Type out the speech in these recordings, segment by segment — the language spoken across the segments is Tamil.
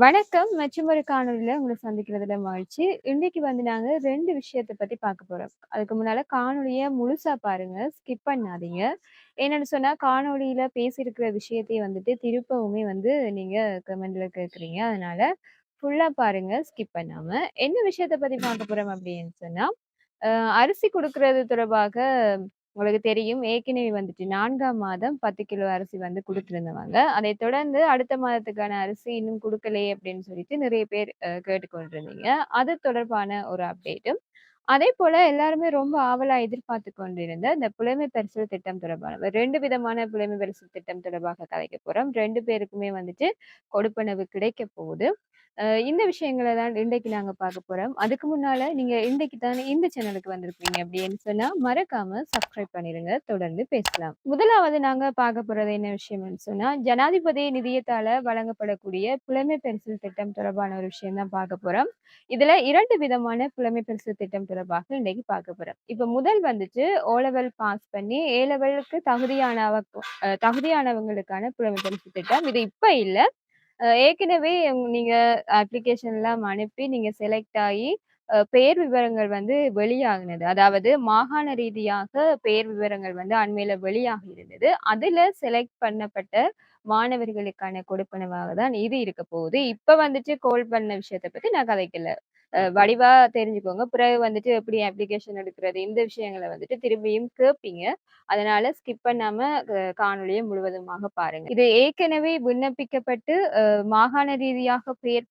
வணக்கம். மற்றும் ஒரு உங்களை சந்திக்கிறதுல மகிழ்ச்சி. இன்னைக்கு வந்து நாங்க 2 விஷயத்த பத்தி பார்க்க போறோம். அதுக்கு முன்னால காணொலியை முழுசா பாருங்க. ஸ்கிப் பண்ணாதீங்க. என்னன்னு சொன்னா, காணொலியில் பேசியிருக்கிற விஷயத்தையே வந்துட்டு திருப்பவுமே வந்து நீங்க கமெண்ட்ல கேட்குறீங்க. அதனால ஃபுல்லா பாருங்க, ஸ்கிப் பண்ணாம. என்ன விஷயத்த பத்தி பார்க்க போறோம் அப்படின்னு சொன்னா, அரிசி கொடுக்கறது தொடர்பாக உங்களுக்கு தெரியும். ஏற்கனவே வந்துட்டு நான்காம் மாதம் 10 கிலோ அரிசி வந்து கொடுத்துருந்தவங்க அதைத் தொடர்ந்து அடுத்த மாதத்துக்கான அரிசி இன்னும் கொடுக்கலையே அப்படின்னு சொல்லிட்டு நிறைய பேர் கேட்டுக்கொண்டிருந்தீங்க. அது தொடர்பான ஒரு அப்டேட்டும். அதேபோல எல்லாருமே ரொம்ப ஆவலா எதிர்பார்த்து கொண்டிருந்த இந்த புலைமை பரிசில் திட்டம் தொடர்பான ரெண்டு விதமான புலைமை பரிசில் திட்டம் தொடர்பாக கதைக்க போறோம். ரெண்டு பேருக்குமே வந்துட்டு கொடுப்பனவு கிடைக்கப் போகுது. இந்த விஷயங்களை தான் இன்றைக்கு நாங்கள் பார்க்க போகிறோம் அதுக்கு முன்னால் நீங்கள் இன்றைக்கு தானே இந்த சேனலுக்கு வந்திருக்கீங்க அப்படின்னு சொன்னால் மறக்காமல் சப்ஸ்கிரைப் பண்ணிடுங்க தொடர்ந்து பேசலாம். முதலாவது நாங்கள் பார்க்க போகிறது என்ன விஷயம்னு சொன்னால் ஜனாதிபதி நிதியத்தால் வழங்கப்படக்கூடிய புலமை பரிசில் திட்டம் தொடர்பான ஒரு விஷயம் தான் பார்க்க போகிறோம் இதில் இரண்டு விதமான புலமை பரிசில் திட்டம் தொடர்பாக இன்றைக்கு பார்க்க போகிறோம் இப்போ முதல் வந்துட்டு ஓ லெவல் பாஸ் பண்ணி ஏ லெவலுக்கு தகுதியானவ தகுதியானவங்களுக்கான புலமை பென்சில் திட்டம். இது இப்போ இல்லை. அ ஏற்கனவே நீங்க அப்ளிகேஷன்லாம் அனுப்பி நீங்க செலக்ட் ஆயி அ பெயர் விவரங்கள் வந்து வெளியாகினது. அதாவது மாகாண ரீதியாக பெயர் விவரங்கள் வந்து அண்மையில வெளியாகி இருந்தது. அதுல செலக்ட் பண்ணப்பட்ட மாணவர்களுக்கான கொடுப்பனவாக தான் இது இருக்க போகுது. இப்ப வந்துட்டு கோல் பண்ண விஷயத்த பத்தி நான் கதைக்கல. வடிவா தெரிஞ்சுக்கோங்க. பிறகு வந்துட்டு எப்படி அப்ளிகேஷன் எடுக்கிறது, இந்த விஷயங்கள வந்துட்டு திரும்பியும் கேட்பீங்க. அதனால ஸ்கிப் பண்ணாம அ காணொளிய முழுவதுமாக பாருங்க. இது ஏற்கனவே விண்ணப்பிக்கப்பட்டு மாகாண ரீதியாக பெயர்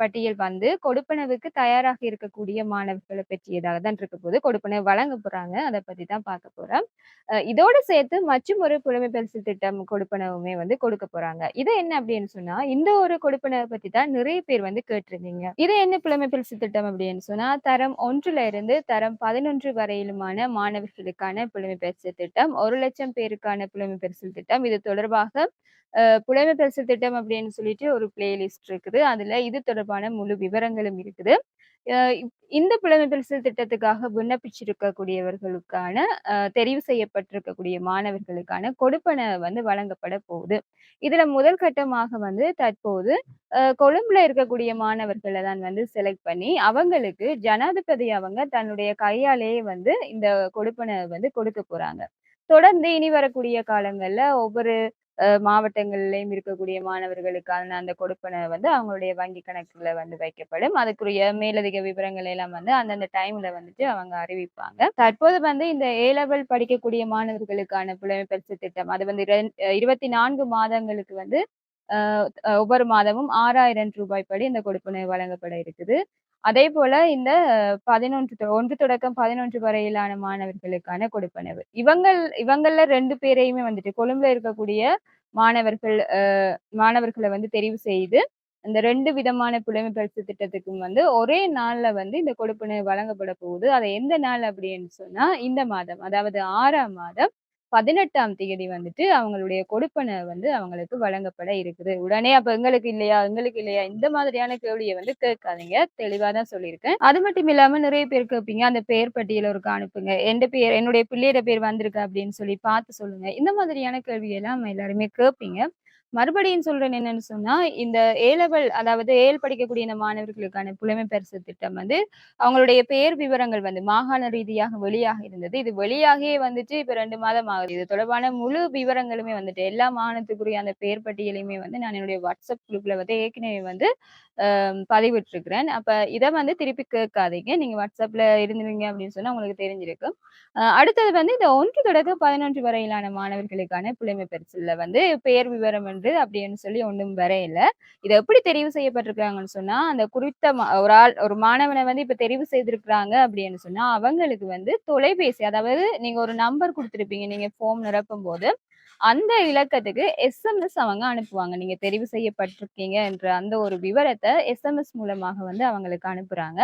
பட்டியல் வந்து கொடுப்பனவுக்கு தயாராக இருக்கக்கூடிய மாணவர்கள பற்றியதாக தான் இருக்க போகுது. கொடுப்பனவு வழங்க போறாங்க. அத பத்தி தான் பார்க்க போறோம். இதோட சேர்த்து மற்றும் ஒரு புலமை பரிசில் திட்டம் கொடுப்பனவுமே வந்து கொடுக்க போறாங்க. இது என்ன அப்படின்னு சொன்னா, இந்த ஒரு கொடுப்பனவ பத்தி தான் நிறைய பேர் வந்து கேட்டிருந்தீங்க. இது என்ன புலமை பரிசில் திட்டம் அப்படின்னு சொன்னா, தரம் ஒன்றுல இருந்து தரம் 11 வரையிலுமான மாணவர்களுக்கான புலமை பரிசு திட்டம். 1,00,000 பேருக்கான புலமை பரிசு திட்டம். இது தொடர்பாக புலமை பரிசு திட்டம் அப்படின்னு சொல்லிட்டு ஒரு பிளேலிஸ்ட் இருக்குது. அதுல இது தொடர்பான முழு விவரங்களும் இருக்குது. இந்த புலமை திட்டத்துக்காக விண்ணப்பிச்சிருக்கக்கூடியவர்களுக்கான தெரிவு செய்யப்பட்டிருக்கக்கூடிய மாணவர்களுக்கான கொடுப்பன வந்து வழங்கப்பட போகுது. இதுல முதல் கட்டமாக வந்து தற்போது கொழும்புல இருக்கக்கூடிய மாணவர்களை தான் வந்து செலக்ட் பண்ணி, அவங்களுக்கு ஜனாதிபதி அவங்க தன்னுடைய கையாலேயே வந்து இந்த கொடுப்பன வந்து கொடுக்க போறாங்க. தொடர்ந்து இனி வரக்கூடிய காலங்கள்ல ஒவ்வொரு மாவட்டங்கள்லயும் இருக்கக்கூடிய மாணவர்களுக்கான அந்த கொடுப்பனை வந்து அவங்களுடைய வங்கி கணக்குல வந்து வைக்கப்படும். அதுக்குரிய மேலதிக விவரங்கள் எல்லாம் வந்து அந்தந்த டைம்ல வந்துட்டு அவங்க அறிவிப்பாங்க. தற்போது வந்து இந்த ஏ லெவல் படிக்கக்கூடிய மாணவர்களுக்கான புலமை பரிசு திட்டம். அது வந்து ரெண் 24 மாதங்களுக்கு வந்து ஒவ்வொரு மாதமும் ஆறாயிரம் ரூபாய் படி இந்த கொடுப்பனை வழங்கப்பட இருக்குது. அதே போல இந்த 11 1 தொடக்கம் 11 வரையிலான மாணவர்களுக்கான கொடுப்பனவு. இவங்கள் இவங்கள ரெண்டு பேரையுமே வந்துட்டு கொழும்புல இருக்கக்கூடிய மாணவர்கள் மாணவர்களை வந்து தெரிவு செய்து, இந்த ரெண்டு விதமான புலமை பரிசு திட்டத்துக்கும் வந்து ஒரே நாள்ல வந்து இந்த கொடுப்பனை வழங்கப்பட போகுது. அது எந்த நாள் அப்படின்னு சொன்னா, இந்த மாதம். அதாவது ஆறாம் மாதம் 18ஆம் தேதி வந்துட்டு அவங்களுடைய கொடுப்பனை வந்து அவங்களுக்கு வழங்கப்பட இருக்குது. உடனே அப்ப எங்களுக்கு இல்லையா? எங்களுக்கு இல்லையா? இந்த மாதிரியான கேள்வியை வந்து கேட்காதீங்க. தெளிவா தான் சொல்லியிருக்கேன். அது மட்டும் இல்லாம நிறைய பேர் கேட்பீங்க, அந்த பெயர் பட்டியல ஒரு அனுப்புங்க. எந்த பேர் என்னுடைய பிள்ளையோட பேர் வந்திருக்கு அப்படின்னு சொல்லி பார்த்து சொல்லுங்க. இந்த மாதிரியான கேள்வியெல்லாம் எல்லாருமே கேட்பீங்க. மறுபடியும் சொல்றேன் என்னன்னு சொன்னா, இந்த ஏ லெவல் அதாவது ஏல் படிக்கக்கூடிய இந்த மாணவர்களுக்கான புலமை பரிசு திட்டம் வந்து அவங்களுடைய பெயர் விவரங்கள் வந்து மாகாண ரீதியாக வெளியாக இருந்தது. இது வெளியாகியே வந்துட்டு இப்ப ரெண்டு மாதம் ஆகுது. இது தொடர்பான முழு விவரங்களுமே வந்துட்டு எல்லா மாகாணத்துக்குரிய அந்த பெயர் பட்டியலையுமே வந்து நான் என்னுடைய வாட்ஸ்அப் குரூப்ல வந்து ஏற்கனவே வந்து பதிவிட்டிருக்கிறேன். அப்ப இதை வந்து திருப்பி கேட்காதீங்க. நீங்க வாட்ஸ்அப்ல இருந்தீங்க அப்படின்னு சொன்னா உங்களுக்கு தெரிஞ்சிருக்கும். அடுத்தது வந்து இந்த ஒன்று தொடக்க பதினொன்று வரையிலான மாணவர்களுக்கான புலமை பரிசுல வந்து பெயர் விவரம் என்று அப்படின்னு சொல்லி ஒன்றும் வரையில. இத எப்படி தெரிவு செய்யப்பட்டிருக்காங்கன்னு சொன்னா, அந்த குறித்த ஒரு ஆள் ஒரு மாணவனை வந்து இப்ப தெரிவு செய்திருக்கிறாங்க அப்படின்னு சொன்னா, அவங்களுக்கு வந்து தொலைபேசி அதாவது நீங்க ஒரு நம்பர் கொடுத்துருப்பீங்க நீங்க ஃபார்ம் நிரப்பும்போது, அந்த இலக்கத்துக்கு எஸ்எம்எஸ் அவங்க அனுப்புவாங்க. நீங்க தெரிவு செய்யப்பட்டிருக்கீங்க என்ற அந்த ஒரு விவரத்தை எஸ்எம்எஸ் மூலமாக வந்து அவங்களுக்கு அனுப்புறாங்க.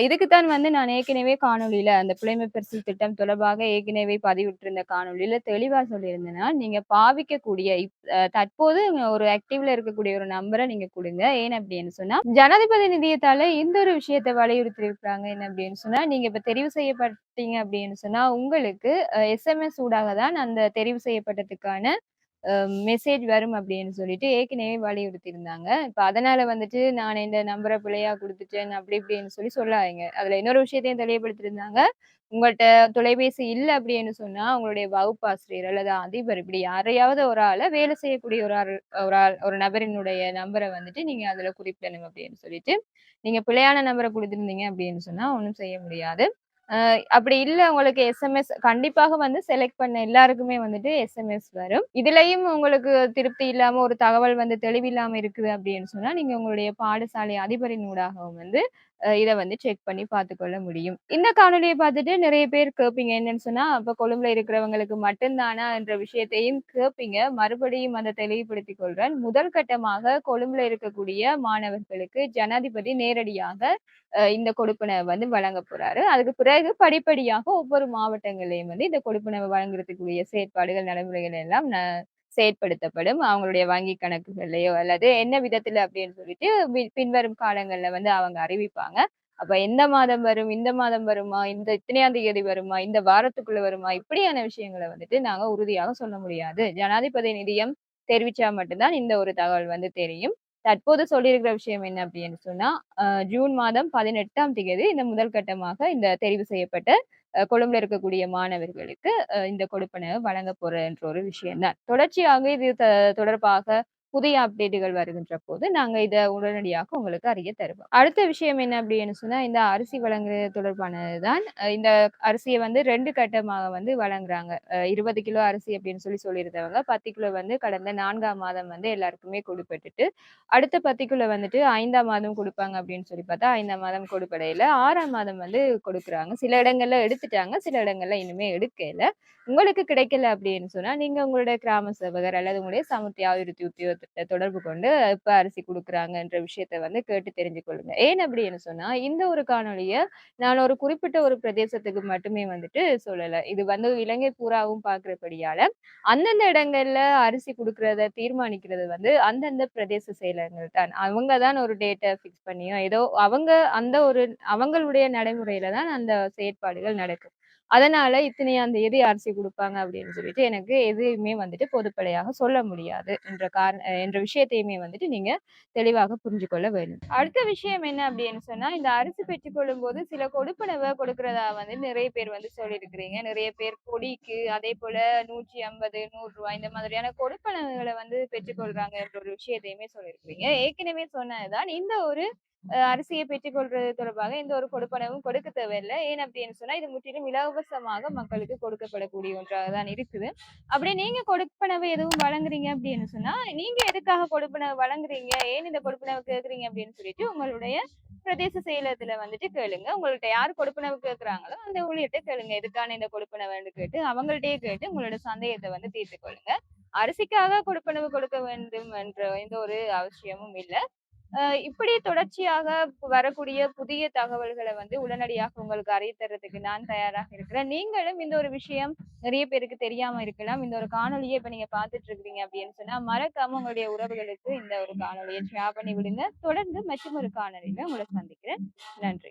இதுக்குத்தான் வந்து நான் ஏற்கனவே காணொலியில அந்த புலைமை பரிசு திட்டம் தொடர்பாக ஏற்கனவே பதிவிட்டிருந்த காணொலியில தெளிவா சொல்லியிருந்தேன்னா, நீங்க பாவிக்கக்கூடிய இப்போது ஒரு ஆக்டிவ்ல இருக்கக்கூடிய ஒரு நம்பரை நீங்க குடுங்க. ஏன் அப்படின்னு சொன்னா, ஜனாதிபதி நிதியத்தால இந்த ஒரு விஷயத்த வலியுறுத்தியிருக்காங்க. என்ன அப்படின்னு சொன்னா, நீங்க இப்ப தெரிவு செய்யப்பட்டீங்க அப்படின்னு சொன்னா, உங்களுக்கு எஸ்எம்எஸ் ஊடாக தான் அந்த தெரிவு செய்யப்பட்டதுக்கான மெசேஜ் வரும் அப்படின்னு சொல்லிட்டு ஏற்கனவே வலியுறுத்தியிருந்தாங்க இப்போ இப்ப அதனால வந்துட்டு நான் இந்த நம்பரை பிள்ளையா கொடுத்துட்டேன் அப்படி இப்படின்னு சொல்லி சொல்லாதீங்க. அதுல இன்னொரு விஷயத்தையும் தெளிவுபடுத்திருந்தாங்க உங்கள்கிட்ட தொலைபேசி இல்லை அப்படின்னு சொன்னா, உங்களுடைய வகுப்பாசிரியர் அல்லது அதிபர் இப்படி யாரையாவது ஒரு ஆளை வேலை செய்யக்கூடிய ஒரு ஆள் ஒரு ஆள் ஒரு நபரினுடைய நம்பரை வந்துட்டு நீங்க அதுல குறிப்பிடணும் அப்படின்னு சொல்லிட்டு, நீங்க பிள்ளையான நம்பரை கொடுத்துருந்தீங்க அப்படின்னு சொன்னா ஒன்றும் செய்ய முடியாது. அப்படி இல்ல உங்களுக்கு எஸ்எம்எஸ் கண்டிப்பாக வந்து செலக்ட் பண்ண எல்லாருக்குமே வந்துட்டு எஸ்எம்எஸ் வரும். இதுலயும் உங்களுக்கு திருப்தி இல்லாம ஒரு தகவல் வந்து தெளிவில்லாம இருக்குது அப்படின்னு சொன்னா, நீங்க உங்களுடைய பாடசாலை அதிபரின் ஊடாகவும் வந்து இதை வந்து செக் பண்ணி பார்த்துக்கொள்ள முடியும். இந்த காணொலியை பார்த்துட்டு நிறைய பேர் கேட்பீங்க என்னன்னு சொன்னா, அப்ப கொழும்புல இருக்கிறவங்களுக்கு மட்டும்தானா என்ற விஷயத்தையும் கேட்பீங்க. மறுபடியும் அதை தெளிவுபடுத்தி கொள்றேன். முதல் கட்டமாக கொழும்புல இருக்கக்கூடிய மாணவர்களுக்கு ஜனாதிபதி நேரடியாக இந்த கொடுப்பினை வந்து வழங்க போறாரு. அதுக்கு பிறகு படிப்படியாக ஒவ்வொரு மாவட்டங்களையும் வந்து இந்த கொடுப்பினை வழங்குறதுக்குரிய செயற்பாடுகள், நடைமுறைகள் எல்லாம் ந செயற்படுத்தப்படும். அவங்களுடைய வங்கி கணக்குகள்லயோ அல்லது என்ன விதத்துல அப்படின்னு சொல்லிட்டு பின்வரும் காலங்கள்ல வந்து அவங்க அறிவிப்பாங்க. அப்ப எந்த மாதம் வரும்? இந்த மாதம் வருமா? இந்த இத்தனையாம் தேதி வருமா? இந்த வாரத்துக்குள்ள வருமா? இப்படியான விஷயங்களை வந்துட்டு நாங்க உறுதியாக சொல்ல முடியாது. ஜனாதிபதி நிதியம் தெரிவிச்சா மட்டும்தான் இந்த ஒரு தகவல் வந்து தெரியும். தற்போது சொல்லியிருக்கிற விஷயம் என்ன அப்படின்னு சொன்னா, ஜூன் மாதம் 18ஆம் தேதி இந்த முதல் கட்டமாக இந்த தெரிவு செய்யப்பட்ட கொழும்புல இருக்கக்கூடிய மாணவர்களுக்கு இந்த கொடுப்பனவ வழங்க போற என்ற ஒரு விஷயம் தான். தொடர்ச்சியாக இது தொடர்பாக புதிய அப்டேட்டுகள் வருகின்ற போது, நாங்கள் இதை உடனடியாக உங்களுக்கு அறிய தருவோம். அடுத்த விஷயம் என்ன அப்படின்னு சொன்னால் இந்த அரிசி வழங்குறது தொடர்பானது தான். இந்த அரிசியை வந்து ரெண்டு கட்டமாக வந்து வழங்குறாங்க. இருபது கிலோ அரிசி அப்படின்னு சொல்லி சொல்லியிருந்தவங்க, 10 கிலோ வந்து கடந்த நான்காம் மாதம் வந்து எல்லாருக்குமே கொடுப்பட்டுட்டு அடுத்த 10 கிலோ வந்துட்டு ஐந்தாம் மாதம் கொடுப்பாங்க அப்படின்னு சொல்லி பார்த்தா, ஐந்தாம் மாதம் கொடுப்படையில ஆறாம் மாதம் வந்து கொடுக்குறாங்க சில இடங்கள்ல எடுத்துட்டாங்க, சில இடங்கள்ல இன்னுமே எடுக்கல. உங்களுக்கு கிடைக்கல அப்படின்னு சொன்னா, நீங்க உங்களோட கிராம சேவகர் அல்லது உங்களுடைய சமுர்த்தி அபிவிருத்தி உத்தியோகத்தில் தொடர்பு கொண்டு இப்போ அரிசி கொடுக்குறாங்கன்ற விஷயத்த வந்து கேட்டு தெரிஞ்சு கொள்ளுங்க. ஏன் அப்படின்னு சொன்னா, இந்த ஒரு காணொலியை நான் ஒரு குறிப்பிட்ட ஒரு பிரதேசத்துக்கு மட்டுமே வந்துட்டு சொல்லல. இது வந்து இலங்கை பூராவும் பார்க்கிறபடியால, அந்தந்த இடங்கள்ல அரிசி கொடுக்கறத தீர்மானிக்கிறது வந்து அந்தந்த பிரதேச செயலர்கள் தான். அவங்க தான் ஒரு டேட்டை ஃபிக்ஸ் பண்ணியும் ஏதோ அவங்க அந்த ஒரு அவங்களுடைய நடைமுறையில தான் அந்த செயற்பாடுகள் நடக்கும். அதனால இத்தனை அந்த எது அரிசி கொடுப்பாங்க அப்படின்னு சொல்லிட்டு எனக்கு எதையுமே வந்துட்டு பொதுப்படையாக சொல்ல முடியாது என்ற காரண என்ற விஷயத்தையுமே வந்துட்டு நீங்க தெளிவாக புரிஞ்சு கொள்ள வேண்டும். அடுத்த விஷயம் என்ன அப்படின்னு சொன்னா, இந்த அரிசி பெற்றுக்கொள்ளும் போது சில கொடுப்பனவை கொடுக்கறதா வந்து நிறைய பேர் வந்து சொல்லியிருக்கிறீங்க. நிறைய பேர் கொடிக்கு, அதே போல நூற்றி ஐம்பது நூறு ரூபாய் இந்த மாதிரியான கொடுப்பனவுகளை வந்து பெற்றுக்கொள்றாங்க என்ற ஒரு விஷயத்தையுமே சொல்லியிருக்கிறீங்க. ஏற்கனவே சொன்னதுதான் இந்த ஒரு அரிசியை பெற்றுக்கொள்வது தொடர்பாக எந்த ஒரு கொடுப்பனவும் கொடுக்க தேவையில்ல. ஏன் அப்படின்னு சொன்னா, இது முற்றிலும் இலவசமாக மக்களுக்கு கொடுக்கப்படக்கூடிய ஒன்றாக தான் இருக்குது. அப்படி நீங்க கொடுப்பனவு எதுவும் வழங்குறீங்க அப்படின்னு சொன்னா, நீங்க எதுக்காக கொடுப்பனவு வழங்குறீங்க? ஏன் இந்த கொடுப்பனவு கேட்குறீங்க அப்படின்னு சொல்லிட்டு உங்களுடைய பிரதேச செயலகத்துல வந்துட்டு கேளுங்க. உங்கள்ட்ட யார் கொடுப்பனவு கேட்குறாங்களோ, அந்த ஊழியர்கிட்ட கேளுங்க. எதுக்கான இந்த கொடுப்பனவுன்னு கேட்டு, அவங்கள்ட்டயே கேட்டு உங்களோட சந்தேகத்தை வந்து தீர்த்து கொள்ளுங்க. அரிசிக்காக கொடுப்பனவு கொடுக்க வேண்டும் என்ற எந்த ஒரு அவசியமும் இல்ல. இப்படி தொடர்ச்சியாக வரக்கூடிய புதிய தகவல்களை வந்து உடனடியாக உங்களுக்கு அறிய தர்றதுக்கு நான் தயாராக இருக்கிறேன். நீங்களும் இந்த ஒரு விஷயம் நிறைய பேருக்கு தெரியாம இருக்கலாம். இந்த ஒரு காணொலியை இப்ப நீங்க பாத்துட்டு இருக்கிறீங்க அப்படின்னு சொன்னா, மறக்காம உங்களுடைய உறவுகளுக்கு இந்த ஒரு காணொலியை ஷேர் பண்ணி விடுங்க. தொடர்ந்து மற்றும் ஒரு காணொலியில உங்களை சந்திக்கிறேன். நன்றி.